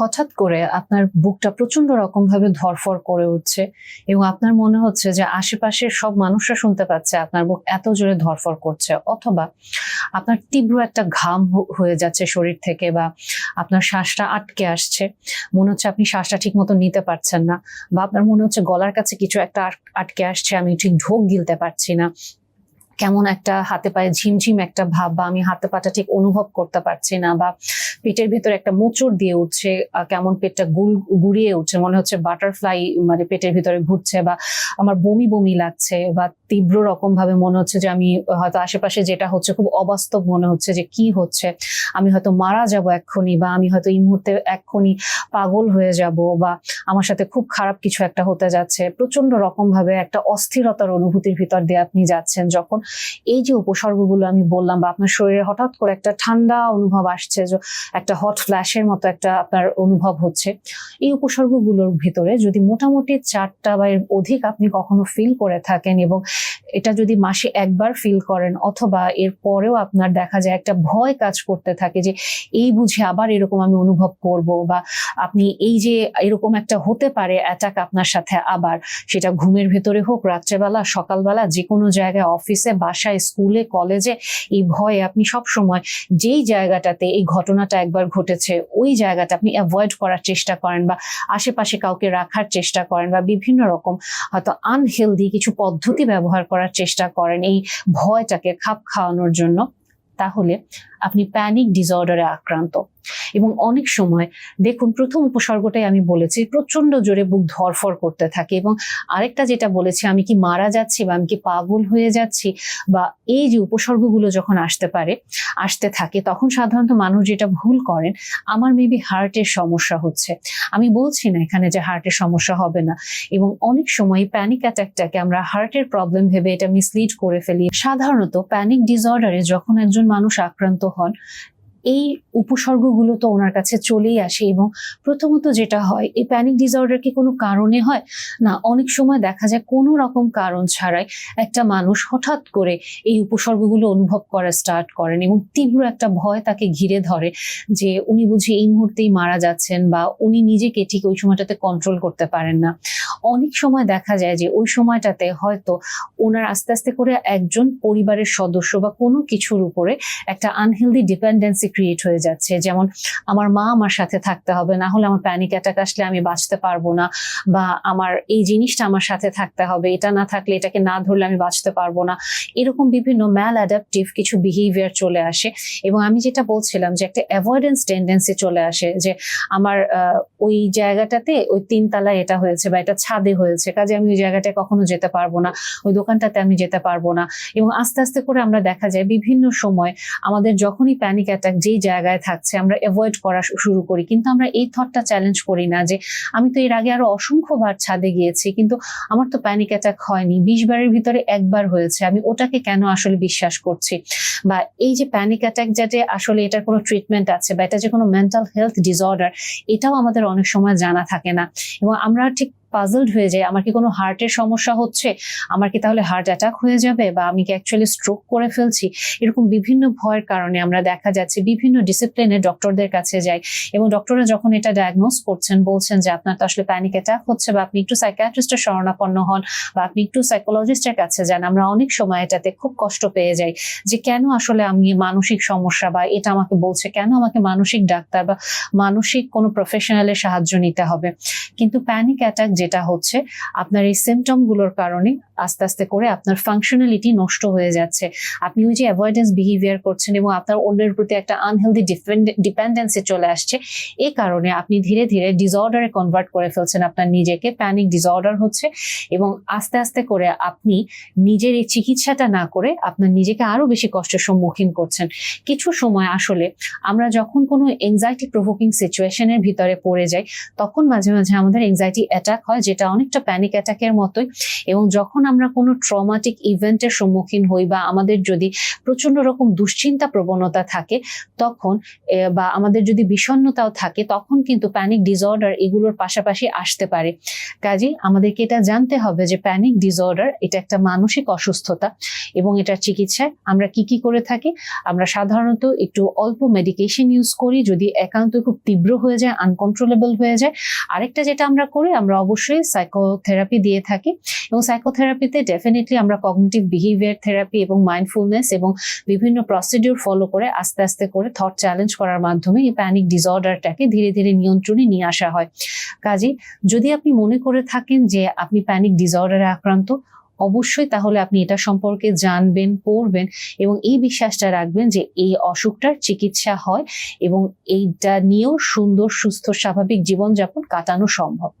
হঠাৎ করে আপনার বুকটা প্রচণ্ড রকম ভাবে ধরফর করে উঠছে এবং আপনার মনে হচ্ছে যে আশেপাশের সব মানুষরা শুনতে পাচ্ছে আপনার বুক এত জোরে ধরফর করছে, অথবা আপনার তীব্র একটা ঘাম হয়ে যাচ্ছে শরীর থেকে বা আপনার শ্বাসটা আটকে আসছে, মনে হচ্ছে আপনি শ্বাসটা ঠিক মতো নিতে পারছেন না বা আপনার মনে হচ্ছে গলার কাছে কিছু একটা আট- আটকে আসছে, আমি ঠিক ঢোক গিলতে পারছি না কেমন একটা হাতে পায়ে ঝিমঝিম একটা ভাব বা আমি হাতে পাটা ঠিক অনুভব করতে পারছি না বা পেটের ভিতরে একটা মোচড় দিয়ে উঠছে কেমন পেটটা গুল, গুড়িয়ে উঠছে, মনে হচ্ছে বাটারফ্লাই মানে পেটের ভিতরে ঘুরছে বা আমার বমি বমি লাগছে বা তীব্র রকম ভাবে মনে হচ্ছে যে আমি, হয়তো আশেপাশে যেটা হচ্ছে খুব অবাস্তব মনে হচ্ছে যে কি হচ্ছে। আমি হয়তো মারা যাব এক্ষুনি বা আমি হয়তো এই মুহূর্তে এক্ষুনি পাগল হয়ে যাব বা আমার সাথে খুব খারাপ কিছু একটা হতে যাচ্ছে। প্রচণ্ড রকম ভাবে একটা অস্থিরতার অনুভূতির ভিতর দিয়ে আপনি যাচ্ছেন যখন এই যে উপসর্গগুলো আমি বললাম বা আপনার শরীরে হঠাৎ করে একটা ঠান্ডা অনুভব আসছে, যে একটা হট ফ্ল্যাশের মতো একটা আপনার অনুভব হচ্ছে। এই উপসর্গগুলোর ভিতরে যদি মোটামুটি চারটা বা এর অধিক আপনি কখনো ফিল করে থাকেন এবং এটা যদি মাসে একবার ফিল করেন অথবা এর পরেও আপনার দেখা যায় একটা ভয় কাজ করতে থাকে যে এই বুঝে আবার এরকম আমি অনুভব করব বা আপনি এই যে এরকম একটা হতে পারে অ্যাটাক আপনার সাথে আবার, সেটা ঘুমের ভেতরে হোক, রাত্রেবেলা, সকালবেলা যে কোনো জায়গায় অফিসে বাসায়, স্কুলে কলেজে এই ভয়ে আপনি সব সময় যেই জায়গাটাতে এই ঘটনাটা একবার ঘটেছে, ওই জায়গাটা আপনি অ্যাভয়েড করার চেষ্টা করেন বা আশেপাশে কাউকে রাখার চেষ্টা করেন বা বিভিন্ন রকম হয়তো আনহেলদি কিছু পদ্ধতি ব্যবহার করার চেষ্টা করেন এই ভয়টাকে খাপ খাওয়ানোর জন্য। তাহলে আপনি প্যানিক ডিসঅর্ডারে আক্রান্ত। এবং অনেক সময় দেখুন, প্রথম উপসর্গটাই আমি বলেছি প্রচণ্ড জোরে বুক ধরফর করতে থাকে এবং আরেকটা যেটা বলেছি, আমি কি মারা যাচ্ছি বা আমি কি পাগল হয়ে যাচ্ছি বা এই যে উপসর্গগুলো যখন আসতে পারে, আসতে থাকে, তখন সাধারণত মানুষ যেটা ভুল করেন, আমার মেবি হার্টের সমস্যা হচ্ছে। আমি বলছি না এখানে যে হার্টের সমস্যা হবে না এবং অনেক সময় প্যানিক অ্যাটাকটাকে আমরা হার্টের প্রবলেম ভেবে এটা মিসলিড করে ফেলি। সাধারণত প্যানিক ডিসঅর্ডারে যখন একজন মানুষ আক্রান্ত হন এই উপসর্গগুলো তো ওনার কাছে চলেই আসে এবং প্রথমত যেটা হয়, এই প্যানিক ডিসঅর্ডার কি কোনো কারণে হয়? না, অনেক সময় দেখা যায় কোনো রকম কারণ ছাড়াই একটা মানুষ হঠাৎ করে এই উপসর্গগুলো অনুভব করা স্টার্ট করেন এবং তীব্র একটা ভয় তাকে ঘিরে ধরে যে উনি বুঝি এই মুহূর্তেই মারা যাচ্ছেন বা উনি নিজেকে ঠিক ওই সময়টাতে কন্ট্রোল করতে পারেন না। অনেক সময় দেখা যায় যে ওই সময়টাতে হয়তো ওনার আস্তে আস্তে করে একজন পরিবারের সদস্য বা কোনো কিছুর উপরে একটা আনহেলদি ডিপেন্ডেন্সি ক্রিয়েট হয়ে যাচ্ছে। যেমন আমার মা আমার সাথে থাকতে হবে, না হলে আমার প্যানিক অ্যাটাক আসলে আমি বাঁচতে পারব না বা আমার এই জিনিসটা আমার সাথে থাকতে হবে, এটা না থাকলে এটাকে না ধরলে আমি বাঁচতে পারব না। এরকম বিভিন্ন ম্যাল অ্যাডাপটিভ কিছু বিহেভিয়ার চলে আসে এবং আমি যেটা বলছিলাম যে একটা অ্যাভয়েডেন্স টেন্ডেন্সি চলে আসে যে আমার ওই জায়গাটাতে ওই তিনতলায় এটা হয়েছে বা এটা ছাদে হয়েছে, কাজে আমি ওই জায়গাটায় কখনো যেতে পারব না, ওই দোকানটাতে আমি যেতে পারব না। এবং আস্তে আস্তে করে আমরা দেখা যায় বিভিন্ন সময় আমাদের যখনই প্যানিক অ্যাটাক যেই জায়গায় থাকছে, আমরা অ্যাভয়েড করা শুরু করি। কিন্তু আমরা এই থটটা চ্যালেঞ্জ করি না যে, আমি তো এর আগে আরও অসংখ্যবার ছাদে গিয়েছি, কিন্তু আমার তো প্যানিক অ্যাটাক হয়নি। বিশ বারের ভিতরে একবার হয়েছে। আমি ওটাকে কেন আসলে বিশ্বাস করছি? বা এই যে প্যানিক অ্যাটাক যাতে আসলে এটার কোনো ট্রিটমেন্ট আছে, বা এটা যে কোনো মেন্টাল হেলথ ডিসঅর্ডার এটাও আমাদের অনেক সময় জানা থাকে না। এবং আমরা ঠিক পাজলড হয়ে যাই আমার কি কোনো হার্টের সমস্যা হচ্ছে? আমার কি তাহলে হার্ট অ্যাটাক হয়ে যাবে? বা আমি কি অ্যাকচুয়ালি স্ট্রোক করে ফেলছি? এরকম বিভিন্ন ভয়ের কারণে আমরা দেখা যাচ্ছে বিভিন্ন ডিসিপ্লিনে ডক্টরদের কাছে যাই এবং ডক্টররা যখন এটা ডায়াগনোস করছেন, বলছেন যে আপনার তো আসলে প্যানিক অ্যাটাক হচ্ছে বা আপনি একটু সাইকিয়াট্রিস্টের শরণাপন্ন হন বা আপনি একটু সাইকোলজিস্টের কাছে যান, আমরা অনেক সময় এটাতে খুব কষ্ট পেয়ে যাই যে কেন আসলে আমি মানসিক সমস্যা বা এটা আমাকে বলছে, কেন আমাকে মানসিক ডাক্তার বা মানসিক কোনো প্রফেশনালের সাহায্য নিতে হবে? কিন্তু প্যানিক অ্যাটাক যেটা হচ্ছে, আপনার এই সিমটমগুলোর কারণে আস্তে আস্তে করে আপনার ফাংশনালিটি নষ্ট হয়ে যাচ্ছে। আপনি ওই যে অ্যাভয়েডেন্স বিহেভিয়ার করছেন এবং আপনার অন্যের প্রতি একটা আনহেলদি ডিপেন্ডেন্সি চলে আসছে এই কারণে আপনি ধীরে ধীরে ডিসঅর্ডারে কনভার্ট করে ফেলছেন আপনার নিজেকে প্যানিক ডিসঅর্ডার হচ্ছে এবং আস্তে আস্তে করে আপনি নিজের এই চিকিৎসাটা না করে আপনার নিজেকে আরও বেশি কষ্টের সম্মুখীন করছেন। কিছু সময় আসলে আমরা যখন কোনো এংজাইটি প্রভোকিং সিচুয়েশনের ভিতরে পড়ে যাই, তখন মাঝে মাঝে আমাদের এংজাইটি অ্যাটাক হয়, যেটা অনেকটা প্যানিক অ্যাটাকের মতোই। এবং যখন আমরা কোনো ট্রমাটিক ইভেন্টের সম্মুখীন হই বা আমাদের যদি প্রচণ্ড রকম দুশ্চিন্তা প্রবণতা থাকে, তখন বা আমাদের যদি বিষণ্ণতাও থাকে, তখন কিন্তু প্যানিক ডিসঅর্ডার এগুলোর পাশাপাশি আসতে পারে। কাজেই আমাদেরকে এটা জানতে হবে যে প্যানিক ডিসঅর্ডার এটা একটা মানসিক অসুস্থতা এবং এটার চিকিৎসায় আমরা কি কি করে থাকি। আমরা সাধারণত একটু অল্প মেডিকেশন ইউজ করি, যদি একান্ত খুব তীব্র হয়ে যায় আনকন্ট্রোলেবল হয়ে যায়। আরেকটা যেটা আমরা করি, আমরা অবশ্যই সাইকোথেরাপি দিয়ে থাকি এবং সাইকোথেরাপিতে ডেফিনেটলি আমরা কগনিটিভ বিহেভিয়ার থেরাপি এবং মাইন্ডফুলনেস এবং বিভিন্ন প্রসিডিউর ফলো করে আস্তে আস্তে করে থট চ্যালেঞ্জ করার মাধ্যমে এই প্যানিক ডিসঅর্ডারটাকে ধীরে ধীরে নিয়ন্ত্রণে নিয়ে আসা হয়। কাজে যদি আপনি মনে করে থাকেন যে আপনি প্যানিক ডিসঅর্ডারে আক্রান্ত, অবশ্যই তাহলে আপনি এটা সম্পর্কে জানবেন, পড়বেন এবং এই বিশ্বাসটা রাখবেন যে এই অসুখটার চিকিৎসা হয় এবং এইটা নিয়েও সুন্দর, সুস্থ, স্বাভাবিক জীবনযাপন কাটানো সম্ভব।